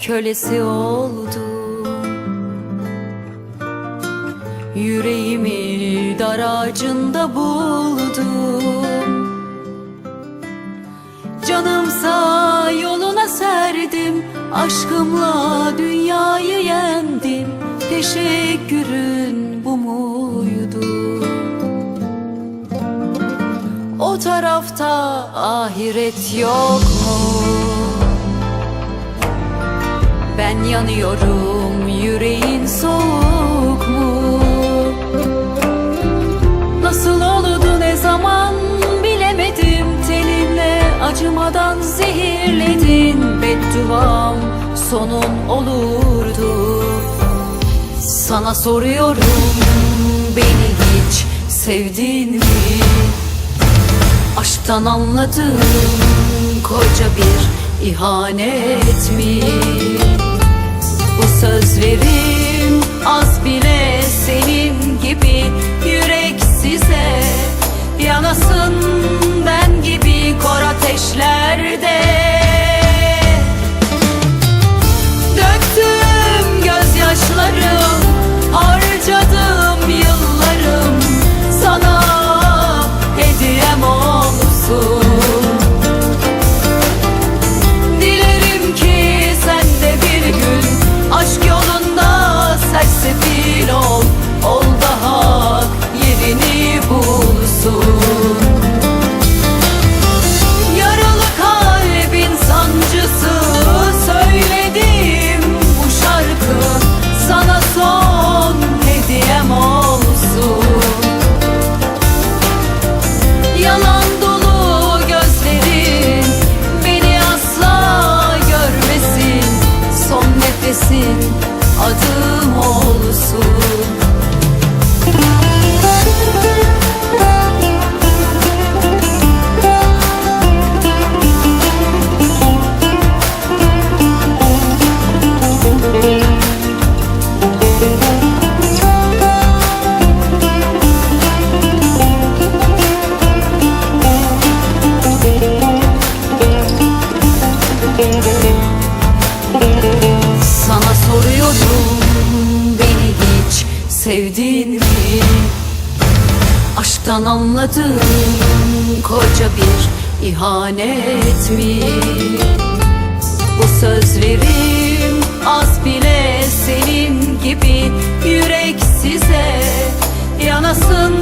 kölesi oldum Yüreğimi dar ağacında buldum Canımsa yoluna serdim Aşkımla dünyayı yendim Teşekkürün bu muydu? O tarafta ahiret yok mu? Ben yanıyorum yüreğin soğuk mu? Nasıl oldu ne zaman bilemedim Telinle acımadan zehirledin Bedduam sonun olurdu Sana soruyorum beni hiç sevdin mi? Aşktan anladım koca bir ihanet mi? Sözlerim az bile senin gibi. Yürek size Yanasın ben gibi kor ateşlerde Sana soruyorum beni hiç sevdin mi? Aşktan anladım koca bir ihanet mi? Bu sözlerim az bile senin gibi yürek size Yanasın